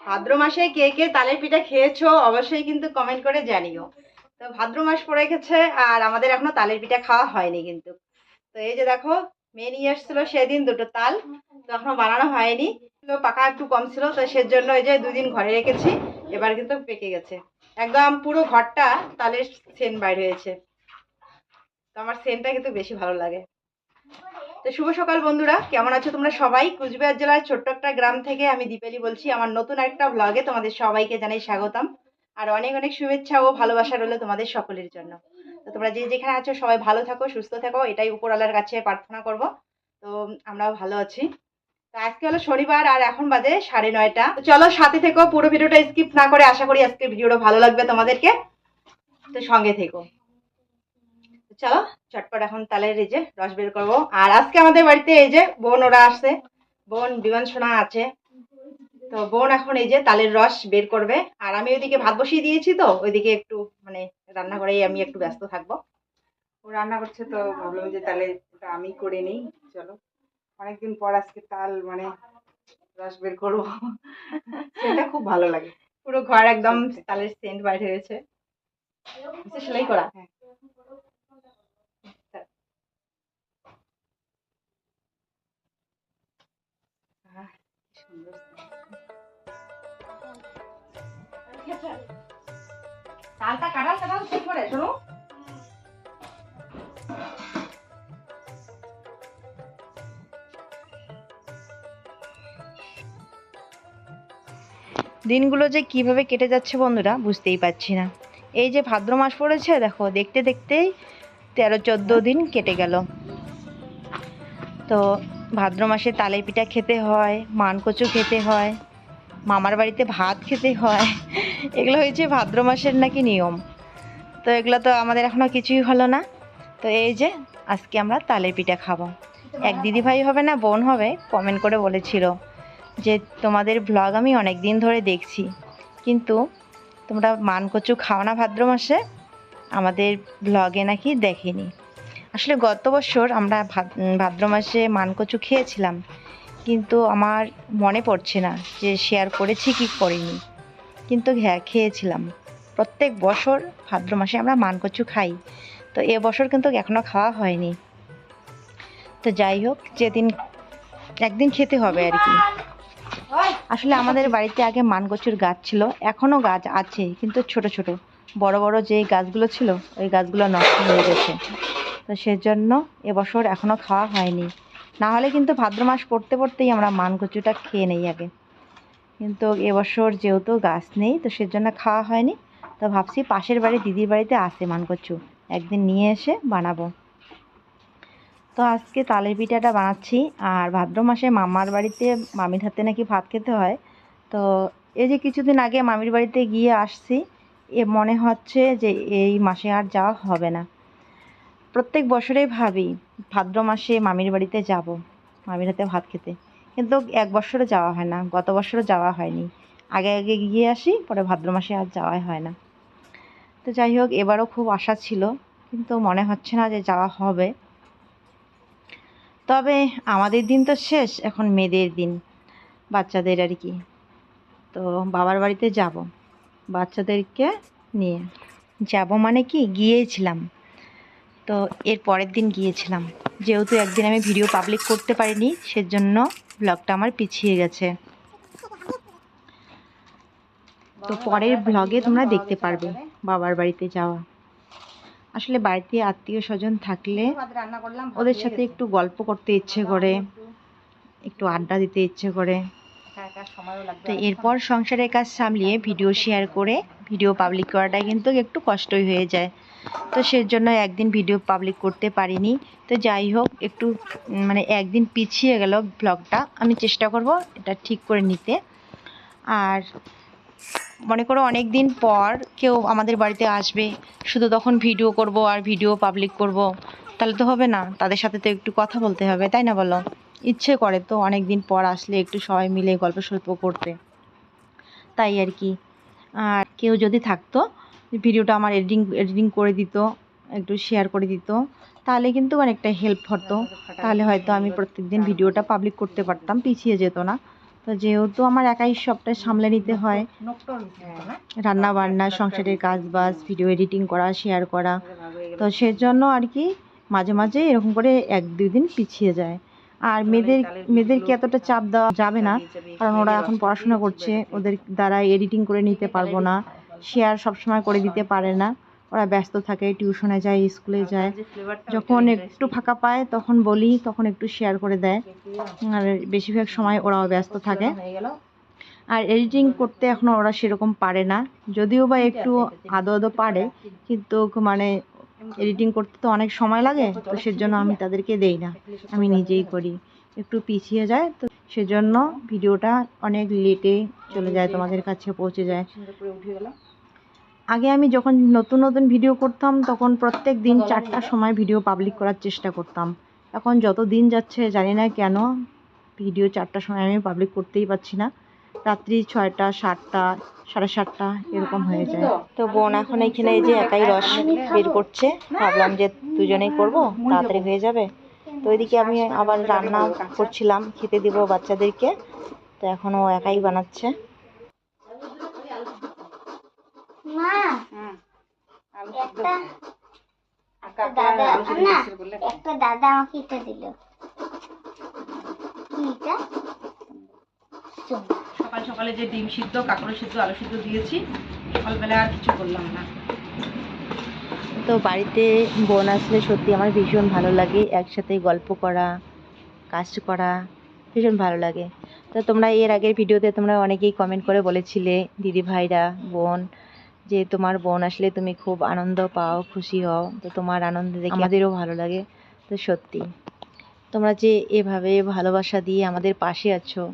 ভাদ্র মাসে কে কে তালের পিঠা খেয়েছো, অবশ্যই কিন্তু কমেন্ট করে জানিও। তো ভাদ্র মাস পড়ে গেছে আর আমাদের এখনও তালের পিঠা খাওয়া হয়নি কিন্তু। তো এই যে দেখো, মেয়ে নিয়ে এসেছিল সেদিন দুটো তাল, তো এখনও বানানো হয়নি। পাকা একটু কম ছিল, তো সেজন্য এই যে দুদিন ঘরে রেখেছি, এবার কিন্তু পেকে গেছে। একদম পুরো ঘরটা তালের সেন বাইর হয়েছে। তো আমার সেনটা কিন্তু বেশি ভালো লাগে। তো শুভ সকাল বন্ধুরা, কেমন আছো তোমরা সবাই? কুচবিহার জেলার ছোট্ট একটা গ্রাম থেকে আমি দীপালি বলছি, আমার নতুন একটা ব্লগে তোমাদের সবাইকে জানাই স্বাগতম। আর অনেক অনেক শুভেচ্ছা ও ভালোবাসা রইল তোমাদের সকলের জন্য। তো তোমরা যে যেখানে আছো সবাই ভালো থাকো, সুস্থ থাকো, এটাই উপরওয়ালার কাছে প্রার্থনা করব। তো আমরাও ভালো আছি। তো আজকে হলো শনিবার আর এখন বাজে সাড়ে নয়টা। চলো সাথে থেকো, পুরো ভিডিওটা স্কিপ না করে আশা করি আজকে ভিডিওটা ভালো লাগবে তোমাদেরকে। তো সঙ্গে থেকো। চলো চটপট এখন তালের এই যে রস বের করব। আর আজকে আমাদের বাড়িতে এই যে বোন ওরা আসছে। বোন বিমান সোনা আছে। তো বোন এখন এই যে তালের রস বের করবে। আর আমি ওইদিকে ভাত বসিয়ে দিয়েছি তো ওইদিকে একটু মানে রান্না করেই আমি একটু ব্যস্ত থাকব। ও রান্না করছে তো ভাবলাম যে তাহলে ওটা আমি করে নিই। চলো অনেকদিন পর আজকে তাল মানে রস বের করব। সেটা খুব ভালো লাগে। পুরো ঘর একদম তালের সেন্ট বাইরে হয়েছে সেলাই করা। হ্যাঁ। কাটাল কাটাল ঠিক করে, শোনো। দিনগুলো যে কীভাবে কেটে যাচ্ছে বন্ধুরা, বুঝতেই পারছি না। এই যে ভাদ্র মাস পড়েছে, দেখো, দেখতে দেখতেই তেরো, চোদ্দ দিন কেটে গেল। তো ভাদ্র মাসে তালে পিঠা খেতে হয়, মানকচু খেতে হয়, মামার বাড়িতে ভাত খেতে হয়। এগুলো হয়েছে ভাদ্র মাসের নাকি নিয়ম। তো এগুলো তো আমাদের এখনও কিছুই হলো না। তো এই যে, আজকে আমরা তালে পিঠা খাব। এক দিদি ভাই হবে না, বোন হবে কমেন্ট করে বলেছিল যে, তোমাদের ব্লগ আমি অনেক দিন ধরে দেখছি। কিন্তু তোমরা মানকচু খাও না ভাদ্র মাসে, আমাদের ব্লগে নাকি দেখেনি। আসলে গত বছর আমরা ভাদ- ভাদ্র মাসে মানকচু খেয়েছিলাম। কিন্তু আমার মনে পড়ছে না যে শেয়ার করেছি কি করিনি। কিন্তু হ্যাঁ খেয়েছিলাম। প্রত্যেক বছর ভাদ্র মাসে আমরা মানকচু খাই। তো এ বছর কিন্তু এখনও খাওয়া হয়নি। তো যাই হোক, যেদিন একদিন খেতে হবে আর কি। আসলে আমাদের বাড়িতে আগে মানকচুর গাছ ছিল এখনও গাছ আছে, কিন্তু ছোট ছোট। বড় বড় যে গাছগুলো ছিল, ওই গাছগুলো নষ্ট হয়ে গেছে। তো সেজন্য এবছর এখনও খাওয়া হয়নি। না হলে কিন্তু ভাদ্র মাস পড়তে, পড়তেই আমরা মানকচুটা খেয়ে নেই আগে। কিন্তু এবছর যেহেতু গাছ নেই, তো সেজন্য খাওয়া হয়নি। তো ভাবছি পাশের বাড়ি, দিদির বাড়িতে আসে মানকচু। একদিন নিয়ে এসে বানাবো। তো আজকে তালের পিঠাটা বানাচ্ছি। আর ভাদ্র মাসে মামার বাড়িতে মামির হাতে নাকি ভাত খেতে হয়। তো এই যে কিছুদিন আগে মামির বাড়িতে গিয়ে আসছি, এ মনে হচ্ছে যে এই মাসে আর যাওয়া হবে না। প্রত্যেক বছরেই ভাবি, ভাদ্র মাসে মামির বাড়িতে যাব, মামির হাতে ভাত খেতে। কিন্তু এক বছরও যাওয়া হয় না, গত বছরও যাওয়া হয়নি। আগে আগে গিয়ে আসি, পরে ভাদ্র মাসে আর যাওয়াই হয় না। তো যাই হোক, এবারও খুব আশা ছিল, কিন্তু মনে হচ্ছে না যে যাওয়া হবে। তবে আমাদের দিন তো শেষ, এখন মেয়েদের দিন, বাচ্চাদের আর কি। তো বাবার বাড়িতে যাব, বাচ্চাদেরকে নিয়ে। যাব মানে কি? গিয়েছিলাম। তো এর পরের দিন গিয়েছিলাম। যেহেতু একদিন আমি ভিডিও পাবলিক করতে পারিনি, সেজন্য ব্লগটা আমার পিছিয়ে গেছে। তো পরের ব্লগে তোমরা দেখতে পারবে বাবার বাড়িতে যাওয়া। আসলে বাড়িতে আত্মীয় স্বজন থাকলে ওদের সাথে একটু গল্প করতে ইচ্ছে করে, একটু আড্ডা দিতে ইচ্ছে করে। তো এরপর সংসারের কাজ সামলিয়ে ভিডিও শেয়ার করে ভিডিও পাবলিক করাটা কিন্তু একটু কষ্টই হয়ে যায়। তো সেজন্য একদিন ভিডিও পাবলিক করতে পারিনি। তো যাই হোক একটু মানে একদিন পিছিয়ে গেল ব্লগটা আমি চেষ্টা করব এটা ঠিক করে নিতে। আর মনে করো অনেক দিন পর কেউ আমাদের বাড়িতে আসবে শুধু তখন ভিডিও করব আর ভিডিও পাবলিক করব তাহলে তো হবে না। তাদের সাথে তো একটু কথা বলতে হবে তাই না বলো? ইচ্ছে করে তো অনেক দিন পর আসলে একটু সবাই মিলে গল্প সল্প করতে। তাই আর কি। আর কেউ যদি থাকতো, ভিডিওটা আমার এডিটিং এডিটিং করে দিত, একটু শেয়ার করে দিত, তাহলে কিন্তু অনেকটা হেল্প হতো। তাহলে হয়তো আমি প্রত্যেকদিন ভিডিওটা পাবলিক করতে পারতাম, পিছিয়ে যেত না। তো যেহেতু আমার একাই সবটা সামলে নিতে হয়, রান্না বান্না, সংসারের কাজ বাজ ভিডিও এডিটিং করা শেয়ার করা, তো সেজন্য আর কি মাঝে মাঝে এরকম করে এক দুই দিন পিছিয়ে যায়। আর মেয়েদের মেয়েদেরকে এতটা চাপ দেওয়া যাবে না? কারণ ওরা এখন পড়াশোনা করছে ওদের দ্বারা এডিটিং করে নিতে পারব না। শেয়ার সবসময় করে দিতে পারে না। ওরা ব্যস্ত থাকে টিউশনে যায় স্কুলে যায়। যখন একটু ফাঁকা পায় তখন বলি তখন একটু শেয়ার করে দেয়। আর বেশিরভাগ সময় ওরাও ব্যস্ত থাকে। আর এডিটিং করতে এখন ওরা সেরকম পারে না। যদিও বা একটু আদো আদো পারে কিন্তু মানে এডিটিং করতে তো অনেক সময় লাগে তো সেজন্য আমি তাদেরকে দেই না। আমি নিজেই করি একটু পিছিয়ে যায় তো সেজন্য ভিডিওটা অনেক লেটে চলে যায় তোমাদের কাছে পৌঁছে যায়। আগে আমি যখন নতুন নতুন ভিডিও করতাম তখন প্রত্যেক দিন চারটার সময় ভিডিও পাবলিক করার চেষ্টা করতাম। এখন যত দিন যাচ্ছে জানি না কেন ভিডিও চারটার সময় আমি পাবলিক করতেই পারছি না। রাত্রি ছয়টা সাতটা সাড়ে সাতটা এরকম হয়ে যায়। তো বোন এখন এখানে এই যে একাই রস বের করছে ভাবলাম যে দুজনেই করব তাড়াতাড়ি হয়ে যাবে। তো ওইদিকে আমি আবার রান্না করছিলাম খেতে দিব বাচ্চাদেরকে। তো এখন ও একাই বানাচ্ছে। একটা দাদা আমাকে এটা দিল। কি এটা সকাল সকালে যে ডিম সিদ্ধ, কাঁকড়ো সিদ্ধ, আলু সিদ্ধ দিয়েছি, সকালবেলা আর কিছু করলাম না। তো বাড়িতে বোন আসলে সত্যি আমার ভীষণ ভালো লাগে, একসাথে গল্প করা কাজ করা ভীষণ ভালো লাগে। তো তোমরা এর আগের ভিডিওতে তোমরা অনেকেই কমেন্ট করে বলেছিলে, দিদি ভাইরা, বোন, যে তোমার বোন আসলে তুমি খুব আনন্দ পাও, খুশি হও, তো তোমার আনন্দ দেখে আমাদেরও ভালো লাগে। তো সত্যি, তোমরা যে এভাবে ভালোবাসা দিয়ে আমাদের পাশে আছো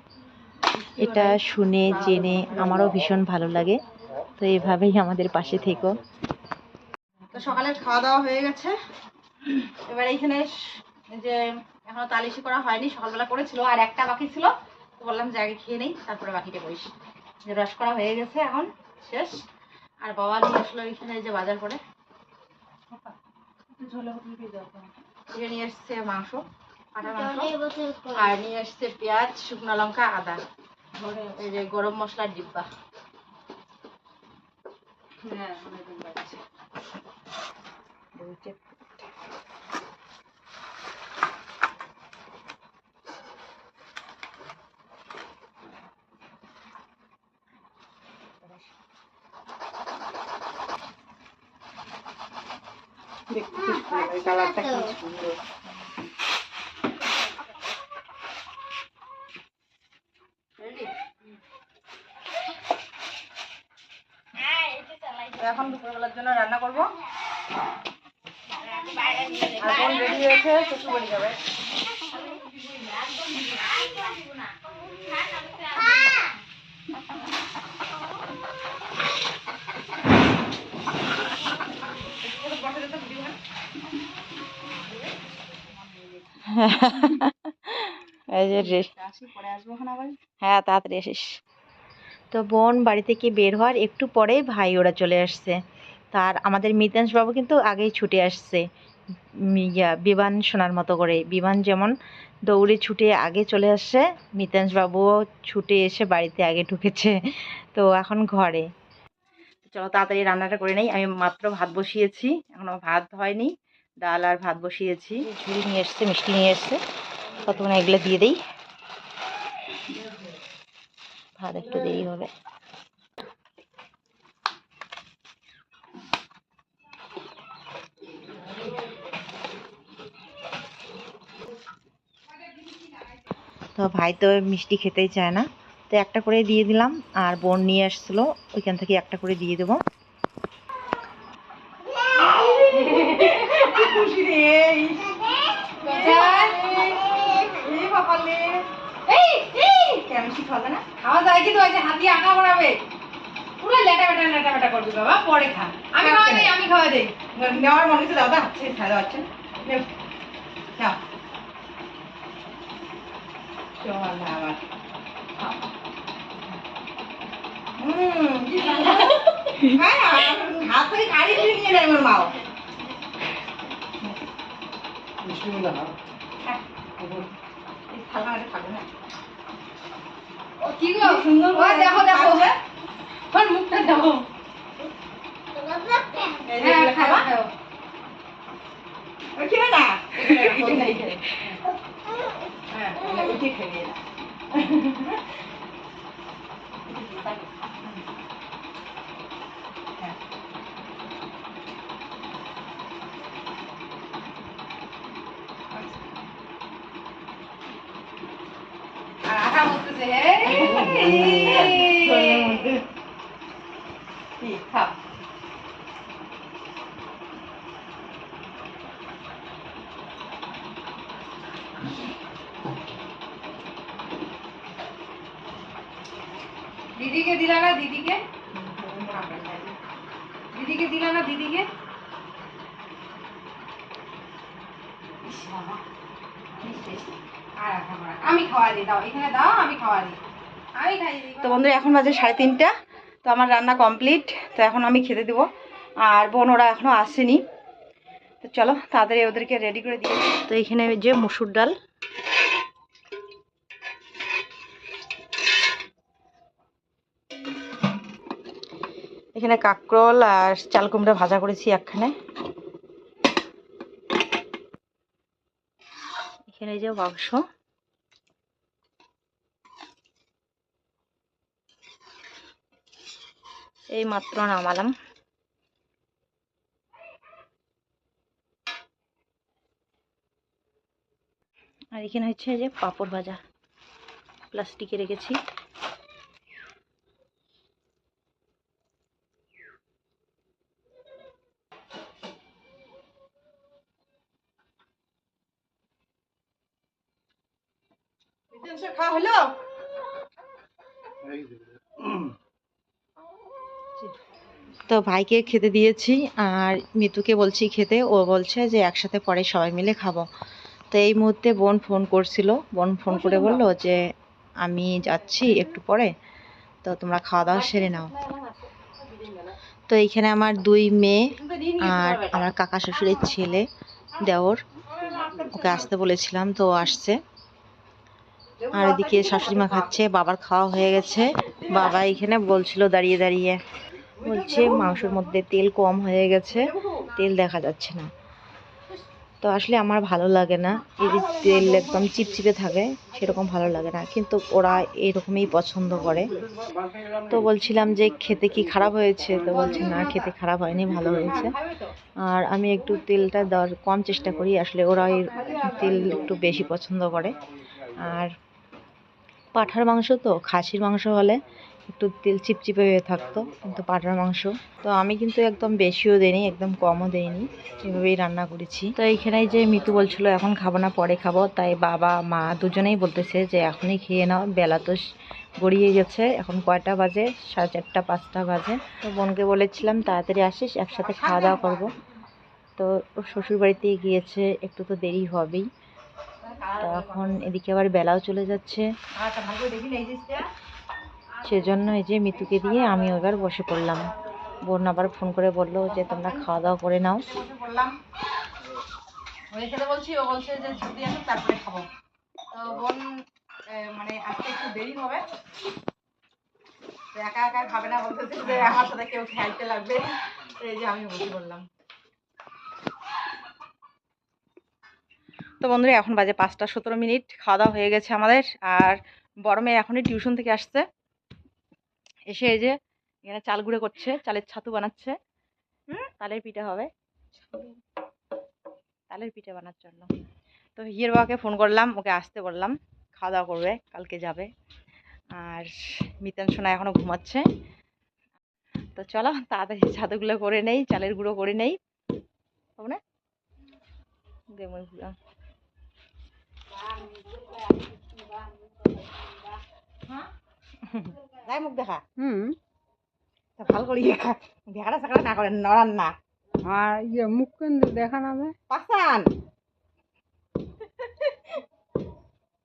এটা শুনে জেনে আমারও ভীষণ ভালো লাগে। তো এভাবেই আমাদের পাশে থেকো। তো সকালের খাওয়া দাওয়া হয়ে গেছে। এবার এইখানে যে এখনও তালিশি করা হয়নি সকালবেলা করেছিল আর একটা বাকি ছিল। তো বললাম যে আগে খেয়ে নেই তারপরে বাকিটা করিস যে রস করা হয়ে গেছে এখন শেষ। আর বাবা নিয়ে আসলো এখানে যে বাজার করে। নিয়ে এসছে মাংস। মাংস। আর নিয়ে এসছে পেঁয়াজ শুকনো লঙ্কা আদা। এই যে গরম মশলার ডিব্বা। হ্যাঁ দেখতে কালারটা কি সুন্দর Ready? তো এখন দুপুরবেলার জন্য রান্না করব আর বোন রেডি হয়েছে শ্বশুর বাড়ি যাবে এই যে রে- আসি পরে আসব ওখানে আবার হ্যাঁ তাড়াতাড়ি আসিস। তো বোন বাড়ি থেকে বের হওয়ার একটু পরেই ভাই ওরা চলে আসছে। তার আমাদের মিতাংশ বাবু কিন্তু আগেই ছুটে আসছে। ইয়া, বিমান শোনার মতো করে। বিমান যেমন দৌড়ে ছুটে আগে চলে আসছে মিতাংশ বাবুও ছুটে এসে বাড়িতে আগে ঢুকেছে, তো এখন ঘরে। চলো তাড়াতাড়ি রান্নাটা করে নেই। আমি মাত্র ভাত বসিয়েছি, এখনও ভাত হয়নি, ডাল আর ভাত বসিয়েছি। ঝুড়ি নিয়ে এসছে, মিষ্টি নিয়ে এসছে। ততক্ষণ এগুলো দিয়ে দিই। ভাত একটু দেরি হবে। তো ভাই তো মিষ্টি খেতেই চায় না। তো একটা করে দিয়ে দিলাম আর বোন নিয়ে আসছিল ওইখান থেকে একটা করে দিয়ে দেবো। খুশি রে এই। এই বাবালে কেন মিষ্টি খাবে না? খাওয়া যায় কিন্তু হাত দিয়ে আঁকা করাবে পুরো লেটা বেটা লেটা বেটা করবি বাবা পরে খা। আমি খাওয়া দেই আমি খাওয়া দেই নেওয়ার মনে হচ্ছে দাদা হাতে খাওয়া যাচ্ছে সুন্দর। হ্যাঁ, হাত কাড়ি নিয়ে নেয় আমার মাও হ্যাঁ, কি গো সুন্দর দেখো দেখো ওর মুখটা দেখো হ্যাঁ খাবা? খাও ওই না এখানে রাখো, এখানে খেয়ে। হ্যাঁ এখানে উঠিয়ে খেয়ে নিয়ে না। হ্যাঁ। আর আঠা বলতেছে শরীরের মধ্যে। কি, খাও। দিদিকে দিলা না দিদিকে দিদিকে দিলা না দিদিকে তো বন্ধুরা, এখন বাজে সাড়ে তিনটা। তো আমার রান্না কমপ্লিট। তো এখন আমি খেতে দেবো। আর বোন, ওরা এখনও আসেনি। তো চলো, তাড়াতাড়ি ওদেরকে রেডি করে দিয়ে তো এখানে যে মুসুর ডাল। এখানে কাঁকরোল আর চাল কুমড়া ভাজা করেছি একখানে। এখানে এই যে মাংস এই মাত্র নামালাম। আর এখানে হচ্ছে যে পাপড় ভাজা। প্লাস্টিকে রেখেছি মিতেন খাওয়া হলো তো ভাইকে খেতে দিয়েছি আর মিতুকে বলছি খেতে। ও বলছে যে একসাথে পরে সবাই মিলে খাব। তো এই মুহূর্তে বোন ফোন করছিল। বোন ফোন করে বলল যে আমি যাচ্ছি একটু পরে। তো তোমরা খাওয়া দাওয়া সেরে নাও। তো এইখানে আমার দুই মেয়ে আর আমার কাকা শ্বশুরের ছেলে দেওর। ওকে আসতে বলেছিলাম, তো আসছে। আর এদিকে শাশুড়ি মা খাচ্ছে, বাবার খাওয়া হয়ে গেছে। বাবা এখানে বলছিল দাঁড়িয়ে দাঁড়িয়ে। বলছে মাংসের মধ্যে তেল কম হয়ে গেছে, তেল দেখা যাচ্ছে না। তো আসলে আমার ভালো লাগে না, এই তেল একদম চিপচিপে থাকে, সেরকম ভালো লাগে না। কিন্তু ওরা এরকমই পছন্দ করে। তো বলছিলাম যে খেতে কি খারাপ হয়েছে? তো বলছে, না, খেতে খারাপ হয়নি, ভালো হয়েছে। আর আমি একটু তেলটা দেওয়ার কম চেষ্টা করি, আসলে ওরা তেল একটু বেশি পছন্দ করে। আর পাঁঠার মাংস তো, খাসির মাংস হলে একটু তেল চিপচিপে হয়ে থাকতো কিন্তু পাটার মাংস তো আমি কিন্তু একদম বেশিও দেইনি একদম কমও দেইনি এভাবেই রান্না করেছি তো এইখানে যে মিতু বলছিল এখন খাব না পরে খাব তাই বাবা মা দুজনেই বলতেছে যে এখনই খেয়ে নাও বেলা তো গড়িয়ে গেছে এখন কয়টা বাজে সাড়ে চারটা পাঁচটা বাজে তো বোনকে বলেছিলাম তাড়াতাড়ি আসিস একসাথে খাওয়া দাওয়া করব তো ওর শ্বশুর বাড়িতে গিয়েছে একটু তো দেরি হবেই তো এখন এদিকে আবার বেলাও চলে যাচ্ছে সেজন্য এই যে মিতুকে দিয়ে আমি এবার বসে পড়লাম। বোন আবার ফোন করে বলল যে তোমরা খাওয়া দাওয়া করে নাও। বসে পড়লাম ওই খেতে বলছি ও বলছে যে ছুটি আসুক তারপরে খাব। তো বোন মানে আজকে একটু দেরি হবে। একা একা খাবে না বলতেছে যে আমার সাথে কেউ খেলতে লাগবে। তো এই যে আমি বসে পড়লাম। তো বন্ধুরা এখন বাজে পাঁচটা সতেরো মিনিট। খাওয়া দাওয়া হয়ে গেছে আমাদের। আর বড় মেয়ে এখনই টিউশন থেকে আসছে। এসে এই যে এখানে চাল গুঁড়ো করছে, চালের ছাতু বানাচ্ছে। তালের পিঠা হবে। তালের পিঠা বানার জন্য। তো হিয়ের বাবাকে ফোন করলাম, ওকে আসতে বললাম। খাওয়া দাওয়া করবে, কালকে যাবে। আর মিতান সোনা এখনও ঘুমাচ্ছে। তো চলো, তাড়াতাড়ি ছাতুগুলো করে নেই, চালের গুঁড়ো করে নেই। না? মুখগুলো। যাই মুখ দেখা। হুম। তা ভালো করে ইয়ে দেখাটা সাকাটা না করেন নড়ান না। আর ইয়ে মুখ কিন্তু দেখা না যায়। পাসান।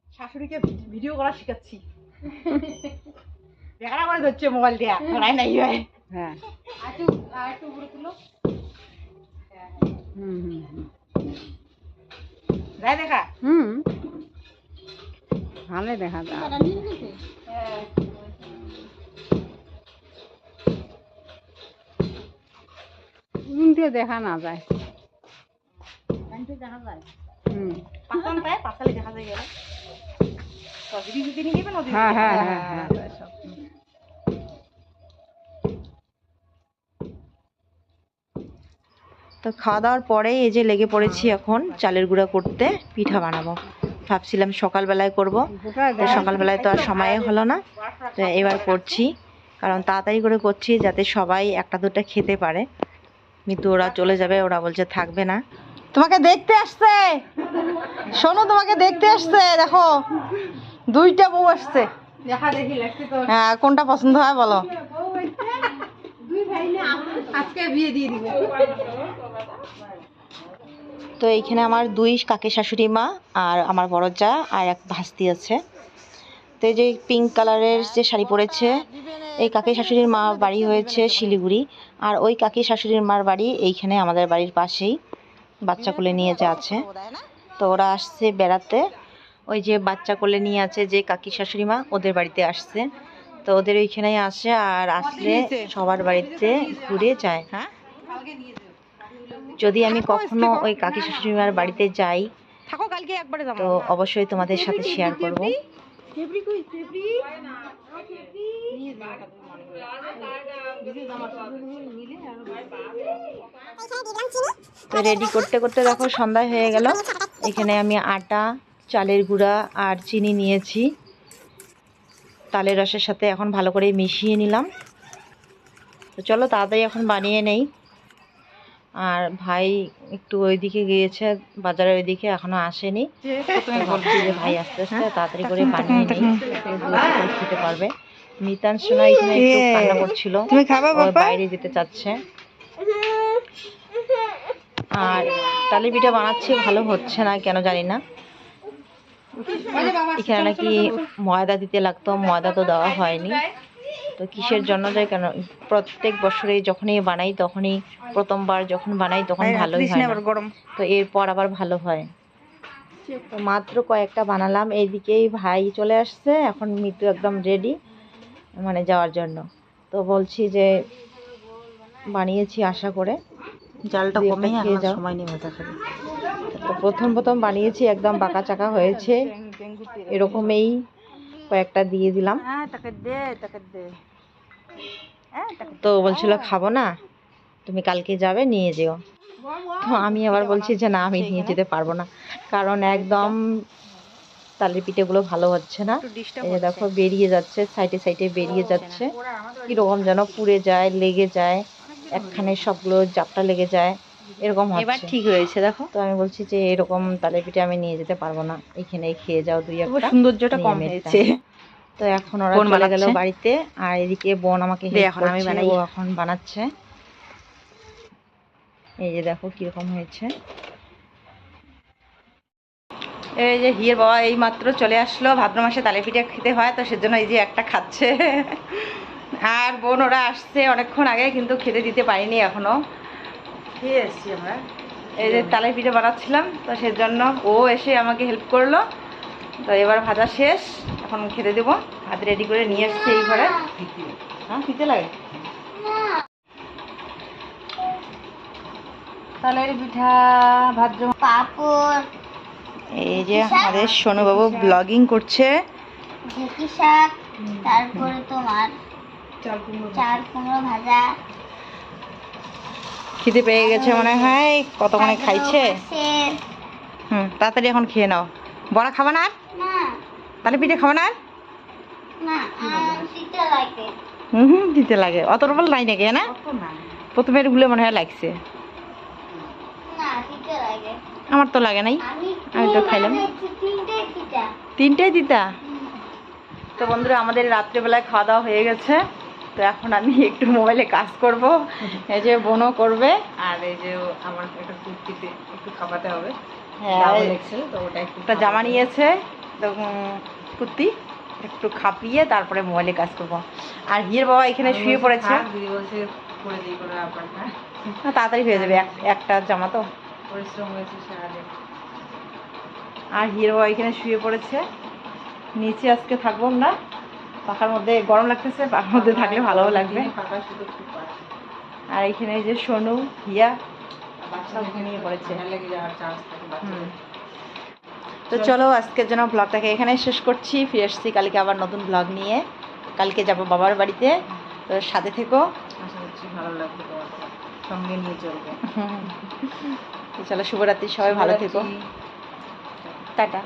শাশুড়িকে ভিডিও করা শিখাচ্ছি। দেখাটা করে ধরছে মোবাইল দিয়া নাই নাই হয়। হ্যাঁ। আর একটু আর একটু উপরে তুলো। হুম হুম যাই দেখা? হুম। ভালো দেখা যায়। হ্যাঁ। দিয়ে দেখা না যায়। দেখা যায়? হুম। পাঁচান পায় পাঁচালি দেখা যায় গেলে। যদি যদি নিয়ে নেবেন হ্যাঁ, হ্যাঁ, হ্যাঁ, হ্যাঁ। যায়। সব। হুম। তো খাওয়া দাওয়ার পরে এই যে লেগে পড়েছি এখন চালের গুঁড়া করতে পিঠা বানাবো। ভাবছিলাম সকালবেলায় করব তো সকালবেলায় তো আর সময় হলো না তো এবার করছি। কারণ তাড়াতাড়ি করে করছি যাতে সবাই একটা দুটো খেতে পারে। কিন্তু ওরা চলে যাবে ওরা বলছে থাকবে না। তোমাকে দেখতে আসছে। শোনো তোমাকে দেখতে আসছে দেখো। দুইটা বউ আসছে। দেখা দেখি লাগছে তো। হ্যাঁ কোনটা পছন্দ হয় বলো। আজকে বিয়ে দিয়ে দিবে। তো এইখানে আমার দুই কাকি শাশুড়ি মা আর আমার বড় যা আর এক ভাস্তি আছে। তো এই যে পিঙ্ক কালারের যে শাড়ি পরেছে এই কাকি শাশুড়ির মা বাড়ি হয়েছে শিলিগুড়ি। আর ওই কাকি শাশুড়ির মার বাড়ি এইখানে আমাদের বাড়ির পাশেই বাচ্চা কোলে নিয়ে যে আছে। তো ওরা আসছে বেড়াতে। ওই যে বাচ্চা কোলে নিয়ে আছে যে কাকি শাশুড়ি মা, ওদের বাড়িতে আসছে। তো ওদের ওইখানেই আসে আর আসলে সবার বাড়িতে ঘুরে যায়। হ্যাঁ যদি আমি কখনো ওই কাকি শাশুড়িমার বাড়িতে যাই, তো অবশ্যই তোমাদের সাথে শেয়ার করব। তো রেডি করতে করতে দেখো সন্ধ্যা হয়ে গেল। এখানে আমি আটা চালের গুঁড়া আর চিনি নিয়েছি। তালের রসের সাথে এখন ভালো করে মিশিয়ে নিলাম। তো চলো তাড়াতাড়ি এখন বানিয়ে নেই। আর ভাই একটু ওইদিকে গিয়েছে বাজারের ওইদিকে এখনও আসেনি। ভাই আস্তে আস্তে তাড়াতাড়ি করে বানিয়ে নেই। খেতে পারবে। মিতান সোনা এখানে একটু কান্না করছিল। তুমি খাবে ও বাইরে যেতে চাচ্ছে। আর তালে পিঠা বানাচ্ছি ভালো হচ্ছে না কেন জানি না। এখানে নাকি ময়দা দিতে লাগতো ময়দা তো দেওয়া হয়নি। তো কিসের জন্য যায় কেন? প্রত্যেক বছরে যখনই বানাই তখনই প্রথমবার যখন বানাই তখন ভালোই হয় গরম। তো এরপর আবার ভালো হয়। তো মাত্র কয়েকটা বানালাম এইদিকেই ভাই চলে আসছে এখন মিতু একদম রেডি মানে যাওয়ার জন্য। তো বলছি যে বানিয়েছি আশা করে। জালটা কমে যাও। সময় নিয়ে তো প্রথম প্রথম বানিয়েছি একদম বাঁকা চাকা হয়েছে। এরকমই কয়েকটা দিয়ে দিলাম। হ্যাঁ হ্যাঁ তো বলছিল খাব না তুমি কালকে যাবে নিয়ে যেও। তো আমি আবার বলছি যে না আমি নিয়ে যেতে পারব না। কারণ একদম তালের পিঠেগুলো ভালো হচ্ছে না। এই দেখো বেরিয়ে যাচ্ছে সাইডে সাইডে বেরিয়ে যাচ্ছে। কীরকম যেন পুড়ে যায় লেগে যায় একখানে সবগুলো জাপটা লেগে যায় এরকম এবার ঠিক হয়েছে দেখো। তো আমি বলছি যে এরকম তালের পিঠে আমি নিয়ে যেতে পারব না। এখানে খেয়ে যাও দুই একটা। সৌন্দর্যটা কম হয়েছে। তো এখন ওরা বোন চলে গেল বাড়িতে আর এদিকে বোন আমাকে এখন আমি বানাই। ও এখন বানাচ্ছে। এই যে দেখো কীরকম হয়েছে। এই যে হিয়ের বাবা এই মাত্র চলে আসলো ভাদ্র মাসে তালে পিঠে খেতে হয় তো সেজন্য এই যে একটা খাচ্ছে। আর বোন ওরা আসছে অনেকক্ষণ আগে কিন্তু খেতে দিতে পারিনি এখনও। খেয়ে এসছি আমরা। এই যে তালে পিঠে বানাচ্ছিলাম তো সেজন্য ও এসে আমাকে হেল্প করল। তো এবার ভাজা শেষ এখন খেতে দেবো। ভাত রেডি করে নিয়ে এসছে এই ঘরে। হ্যাঁ খেতে লাগে? তালের পিঠা ভাদ্র পাপড়। এই যে আমাদের সোনুবাবু ব্লগিং করছে। ঢেকি শাক তারপরে তোমার চাল কুমড়ো ভাজা। খিদে পেয়ে গেছে মনে হয় কতক্ষণে খাইছে? হুম তাড়াতাড়ি এখন খেয়ে নাও। বড়া খাবা না আর? না। পিঠে খাবা না হুম হুম দিতে লাগে। অত বল নাই নাকি না? প্রথমে গুলো মনে হয় লাগছে। না লাগে। আমার তো লাগে নাই। আমি তো খাইলাম। তিনটেই দিতা তো বন্ধুরা আমাদের রাত্রেবেলায় খাওয়া দাওয়া হয়ে গেছে। তো এখন আমি একটু মোবাইলে কাজ করব। এই যে বোনও করবে। আর এই যে আমার একটা কুর্তিতে একটু খাওয়াতে হবে। হ্যাঁ তো ওটা একটু একটা জামা নিয়েছে। তো কুর্তি একটু খাপিয়ে তারপরে মোবাইলে কাজ করব। আর হিয়ের বাবা এখানে শুয়ে পড়েছে। দিদি বলছে করে দিই করে আবার না, তাড়াতাড়ি হয়ে যাবে। একটা জামা তো। পরিশ্রম হয়েছে সারাদিন। আর হিরো এখানে শুয়ে পড়েছে। নিচে আজকে থাকব আমরা। পাখার মধ্যে গরম লাগতেছে পাখার মধ্যে থাকলে ভালোও লাগবে। আর এখানে যে সোনু হিয়া সব ঘুমিয়ে পড়েছে। তো চলো আজকের জন্য ব্লগটাকে এখানে শেষ করছি। ফিরে এসছি কালকে আবার নতুন ব্লগ নিয়ে। কালকে যাব বাবার বাড়িতে। তো সাথে থেকো। আশা করছি ভালো লাগবে সঙ্গে নিয়ে চলবে। চলো শুভরাত্রি সবাই ভালো থেকো। টাটা।